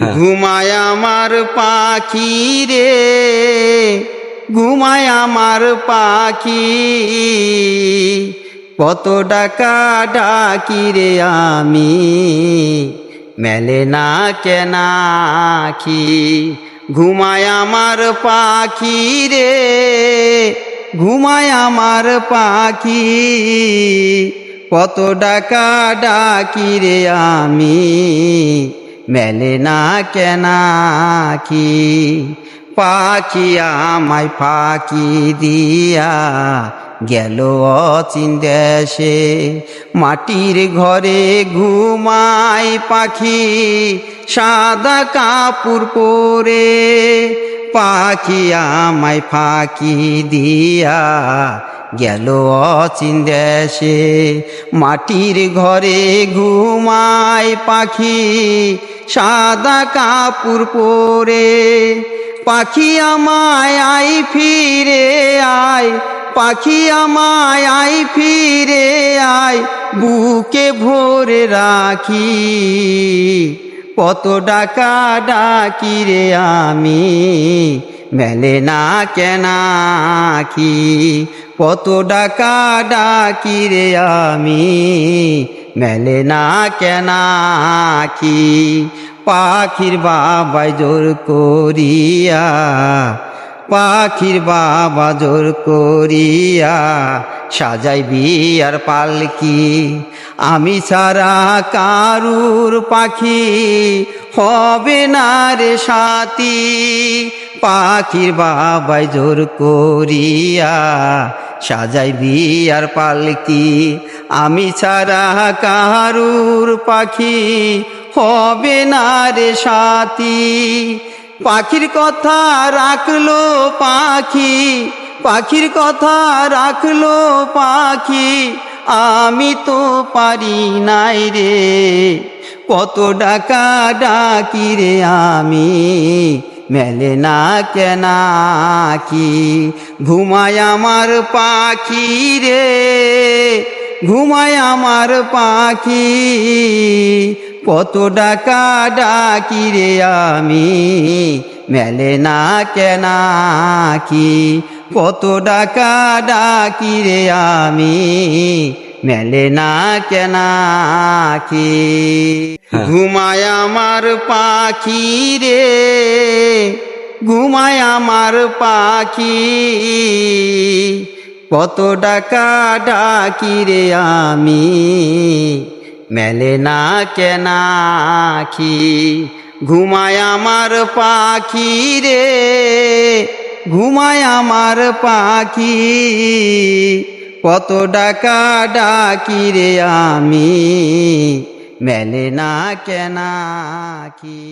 হ্যাঁ। ঘুমায় আমার পাখি রে, ঘুমায় আমার পাখি। কত ডাকা ডাকি রে আমি, মেলে না কেনাখি ঘুমায় আমার পাখি রে, ঘুমায় আমার পাখি। কত ডাকা ডাকি রে আমি মেলে না কেনাকি পাখি আমায় ফাঁকি দিয়া গেল অচিন দেশে। মাটির ঘরে ঘুমায় পাখি, সাদা কাপড় পরে। পাখি আমায় ফাঁকি দিয়া গেল অচিন দেশে। মাটির ঘরে ঘুমায় পাখি সাদা কাপড় পরে পাখি আমায় আই ফিরে আয়, পাখি আমায় আই ফিরে আয়, বুকে ভরে রাখি। কত ডাকা ডাকি রে আমি, মেলে না কেনাকি কত ডাকা ডাকি রে আমি মেলে না কেনাকি পাখির বাবাই জোর করিয়া, পাখির বাবা জোর করিয়া সাজাই বিয়ার পালকি। আমি ছাড়া কারুর পাখি হবে না রে সাথী। পাখির বাবাই জোর করিয়া সাজাই বিয়ার পালকি। আমি ছাড়া কারুর পাখি হবে না রে সাথী। পাখির কথা রাখল পাখি, পাখির কথা রাখল পাখি। আমি তো পারি নাই রে, কত ডাকা ডাকি রে আমি। মেলে না কেনাকি ঘুমায় আমার পাখি রে, ঘুমায় আমার পাখি। কত ডাকা ডাকি রে আমি, মেলে না কেনাকি কত ডাকা ডাকি রে আমি মেলে না কেনাকি হ্যাঁ। ঘুমায় আমার পাখি রে ঘুমায় আমার পাখি। কত ডাকা ডাকি রে আমি মেলে না কেনাখি ঘুমায় আমার পাখি রে ঘুমায় আমার পাখি। কত ডাকা ডাকি রে আমি মেলে না কেনাখি